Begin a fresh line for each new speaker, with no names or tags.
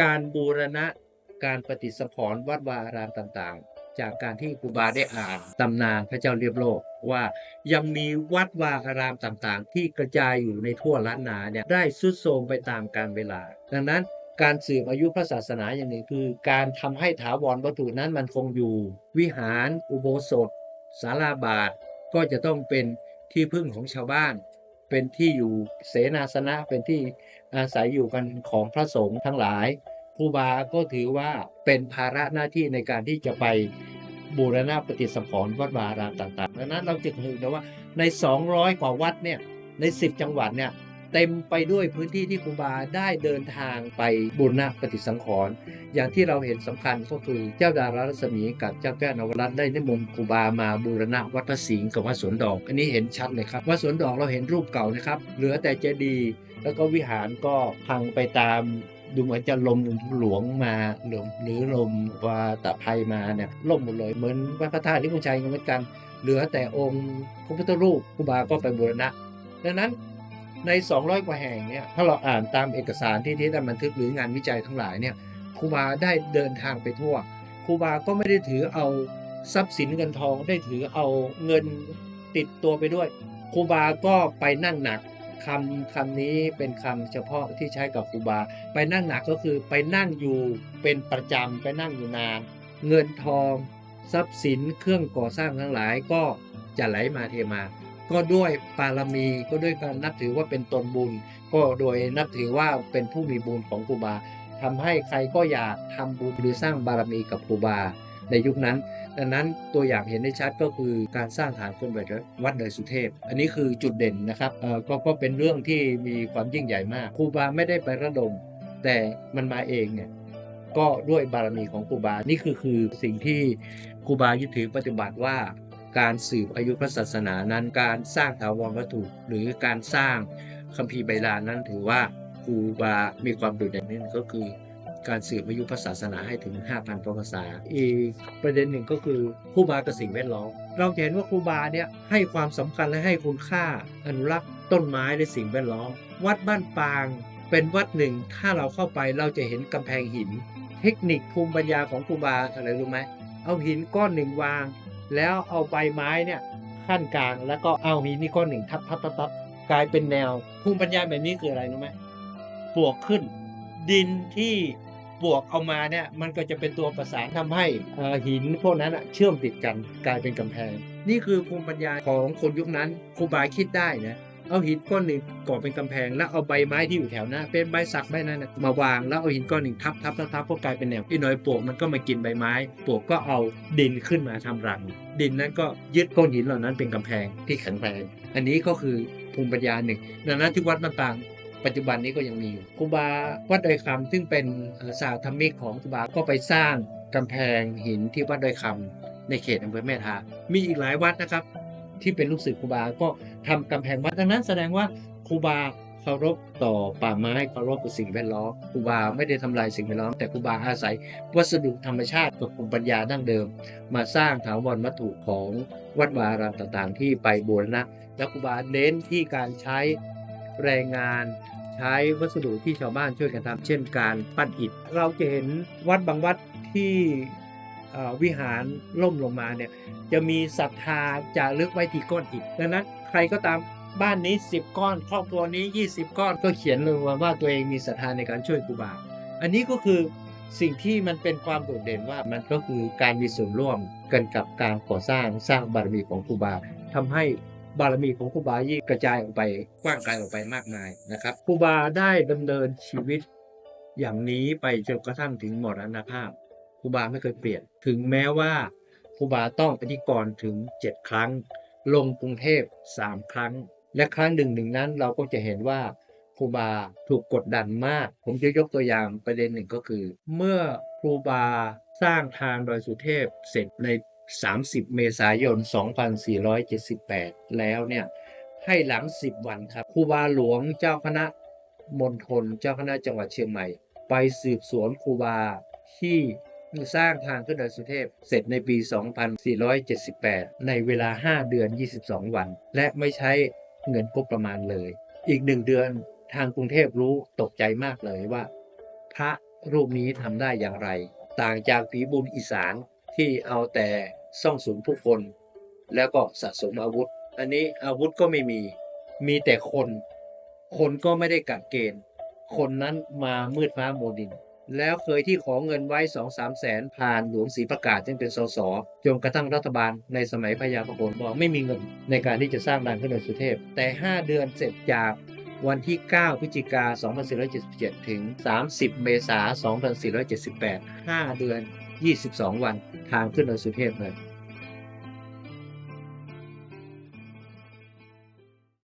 การบูรณะการปฏิสังขรณ์วัดวาอารามต่างๆ จากการที่ครูบาได้อ่านตำนานพระเจ้าเรียบโลกว่ายังมีวัดวาอารามต่างๆ ที่กระจายอยู่ในทั่วล้านนาเนี่ยได้สุดโทรมไปตามกาลเวลา ดังนั้นการสืบอายุพระศาสนาอย่างหนึ่งคือ การทำให้ถาวรวัตถุนั้นมันคงอยู่ วิหาร อุโบสถ ศาลาบาท ก็จะต้องเป็นที่พึ่งของชาวบ้าน เป็นที่อยู่เสนาสนะเป็นที่อาศัยอยู่กันของพระสงฆ์ทั้งหลายครูบาก็ถือว่าเป็นภาระหน้าที่ในการที่จะไปบูรณะปฏิสังขรณ์วัดวารามต่างๆดังนั้นเราจึงเห็นนะว่าใน 200 กว่าวัดเนี่ยใน 10 จังหวัดเนี่ย เต็มไปด้วยพื้นที่ที่ครูบาได้เดินทางไปบูรณะปฏิสังขรณ์อย่างที่เราเห็นสำคัญก็คือเจ้าดารารัศมีกับเจ้าแก้วนวรัตน์ได้นิมนต์ครูบามาบูรณะวัดพระสิงห์กับวัดสวนดอก อันนี้เห็นชัดเลยครับวัดสวนดอกเราเห็นรูปเก่านะครับ เหลือแต่เจดีย์แล้วก็วิหารก็พังไปตามดูเหมือนจะลมหลวงมาหรือหรือลมวาตะภัยมาเนี่ยล่มหมดเลยเหมือนวัดพระธาตุลิพุนชัยเหมือนกัน เหลือแต่องค์พระพุทธรูปครูบาก็ไปบูรณะ ดังนั้น ใน 200 กว่าแห่งเนี่ยถ้าเราอ่านตามเอกสารที่ที่ได้บันทึกหรืองานวิจัยทั้งหลายเนี่ยครูบาได้เดินทางไปทั่วครูบาก็ไม่ได้ถือเอาทรัพย์สินเงินทองได้ถือเอาเงินติดตัวไปด้วยครูบาก็ไปนั่งหนักคำคำนี้เป็นคำเฉพาะที่ใช้กับครูบา ไปนั่งหนักก็คือไปนั่งอยู่เป็นประจำไปนั่งอยู่นาน เงินทอง ทรัพย์สินเครื่องก่อสร้างทั้งหลายก็จะไหลมาเทมา ก็ด้วยบารมีก็ด้วยการนับถือว่าเป็นตนบุญ ก็โดยนับถือว่าเป็นผู้มีบุญของครูบาทำให้ใครก็อยากทำบุญหรือสร้างบารมีกับครูบาในยุคนั้น ดังนั้นตัวอย่างเห็นได้ชัดก็คือการสร้างฐานคนแบบวัดเดยสุเทพ อันนี้คือจุดเด่นนะครับเออก็ก็เป็นเรื่องที่มีความยิ่งใหญ่มากครูบาไม่ได้ไประดม แต่มันมาเองเนี่ยก็ด้วยบารมีของครูบา นี่คือคือสิ่งที่ครูบายึดถือปฏิบัติว่า การสืบอายุพระศาสนานั้นการสร้างถาวรวัตถุ หรือการสร้างคัมภีร์ไบลานนั้นถือว่าครูบา มีความโดดเด่นนั่นก็คือ การสืบอายุพระศาสนาให้ถึง 5,000พระภาษา อีกประเด็นหนึ่งก็คือครูบากับสิ่งแวดล้อม เราเห็นว่าครูบาเนี่ยให้ความสำคัญและให้คุณค่าอนุรักษ์ต้นไม้และสิ่งแวดล้อม วัดบ้านปาง เป็นวัดหนึ่งถ้าเราเข้าไปเราจะเห็นกำแพงหิน เทคนิคภูมิปัญญาของครูบาอะไรรู้ไหมเอาหินก้อนหนึ่งวาง แล้วเอาใบไม้เนี่ยขั้นกลางแล้วก็เอาหินนี่ก้อนหนึ่งทับทับทับทับกลายเป็นแนวภูมิปัญญาแบบนี้คืออะไรรู้ไหมปวกขึ้น ดินที่ปวกเอามาเนี่ยมันก็จะเป็นตัวประสานทำให้หินพวกนั้นเชื่อมติดกันกลายเป็นกำแพง นี่คือภูมิปัญญาของคนยุคนั้นครูบาคิดได้นะ เอาหินก้อนหนึ่งก่อเป็นกำแพง แล้วเอาใบไม้ที่อยู่แถวหน้าเป็นใบสักใบนั้นมาวางแล้วเอาหินก้อนหนึ่งทับทับทับทับก็กลายเป็นแนวอีน่อยปลวกมันก็มากินใบไม้ปลวกก็เอาดินขึ้นมาทำรัง ดินนั้นก็ยึดก้อนหินเหล่านั้นเป็นกำแพงที่แข็งแรงอันนี้ก็คือภูมิปัญญาหนึ่งดังนั้นที่วัดต่างปัจจุบันนี้ก็ยังมีอยู่ครูบาวัดดอยคำซึ่งเป็นสาวธรรมิกของครูบาก็ไปสร้างกำแพงหินที่วัดดอยคำในเขตอำเภอแม่ทา มีอีกหลายวัดนะครับ ที่เป็นลูกศิษย์ครูบา ก็ทำกำแพงวัดดังนั้นแสดงว่าครูบาเคารพต่อป่าไม้เคารพต่อสิ่งแวดล้อมครูบาไม่ได้ทำลายสิ่งแวดล้อมแต่ครูบาอาศัย วัสดุธรรมชาติกับภูมิปัญญาดั้งเดิม มาสร้างถาวรวัตถุของวัดวารามต่างๆ ที่ไปบูรณะแล้วครูบาเน้นที่การใช้แรงงานใช้วัสดุที่ชาวบ้านช่วยกันทำเช่นการปั้นอิฐ เราจะเห็นวัดบางวัดที่ วิหารล่มลงมาเนี่ยจะมีศรัทธาจารึกไว้ที่ก้อนอิฐดังนั้นใครก็ตามบ้านนี้ 10 ก้อน ครอบครัวนี้ 20 ก้อนก็เขียนลงมาว่าตัวเองมีศรัทธาในการช่วยครูบา อันนี้ก็คือสิ่งที่มันเป็นความโดดเด่นว่ามันก็คือการมีส่วนร่วมกันกับการก่อสร้างสร้างบารมีของครูบาทำให้บารมีของครูบายิ่งกระจายออกไปกว้างไกลออกไปมากมายนะครับครูบาได้ดำเนินชีวิตอย่างนี้ไปจนกระทั่งถึงมรณภาพ รูบาไม่เคยเปลี่ยน ถึงแม้ว่าครูบาต้องปฏิกรณ์ถึง 7 ครั้ง ลงกรุงเทพ 3 ครั้ง และครั้งหนึ่งหนึ่งนั้นเราก็จะเห็นว่าครูบาถูกกดดันมาก ผมจะยกตัวอย่างประเด็นหนึ่งก็คือ เมื่อครูบาสร้างทางดอยสุเทพเสร็จใน 30 เมษายน 2478 แล้วเนี่ยให้หลัง 10 วันครับครูบาหลวงเจ้าคณะมณฑลเจ้าคณะจังหวัดเชียงใหม่ ไปสืบสวนครูบาที่ สร้างทางขึ้นดอยสุเทพ เสร็จในปี 2478 ในเวลา 5 เดือน 22 วัน และไม่ใช้เงินงบประมาณเลย อีกหนึ่งเดือนทางกรุงเทพรู้ตกใจมากเลยว่า พระรูปนี้ทำได้อย่างไร ต่างจากผีบุญอีสานที่เอาแต่ซ่องสุมผู้คน แล้วก็สะสมอาวุธ อันนี้อาวุธก็ไม่มี มีแต่คน คนก็ไม่ได้กัดเกณฑ์ คนนั้นมามืดฟ้าโมดิน แล้วเคยที่ขอเงินไว้สองสามแสนผ่านหลวงศรีประกาศซึ่งเป็นสสจนกระทั่งรัฐบาลในสมัยพญาพหลบอกไม่มีเงินในการที่จะสร้างลานพระนเรศวรสุเทพ แต่ 5 เดือนเสร็จจากวันที่ 9 พฤศจิกา 2477 ถึง 30 เมษายน 2478 5 เดือน 22 วันทางขึ้นเนินสุเทพเลย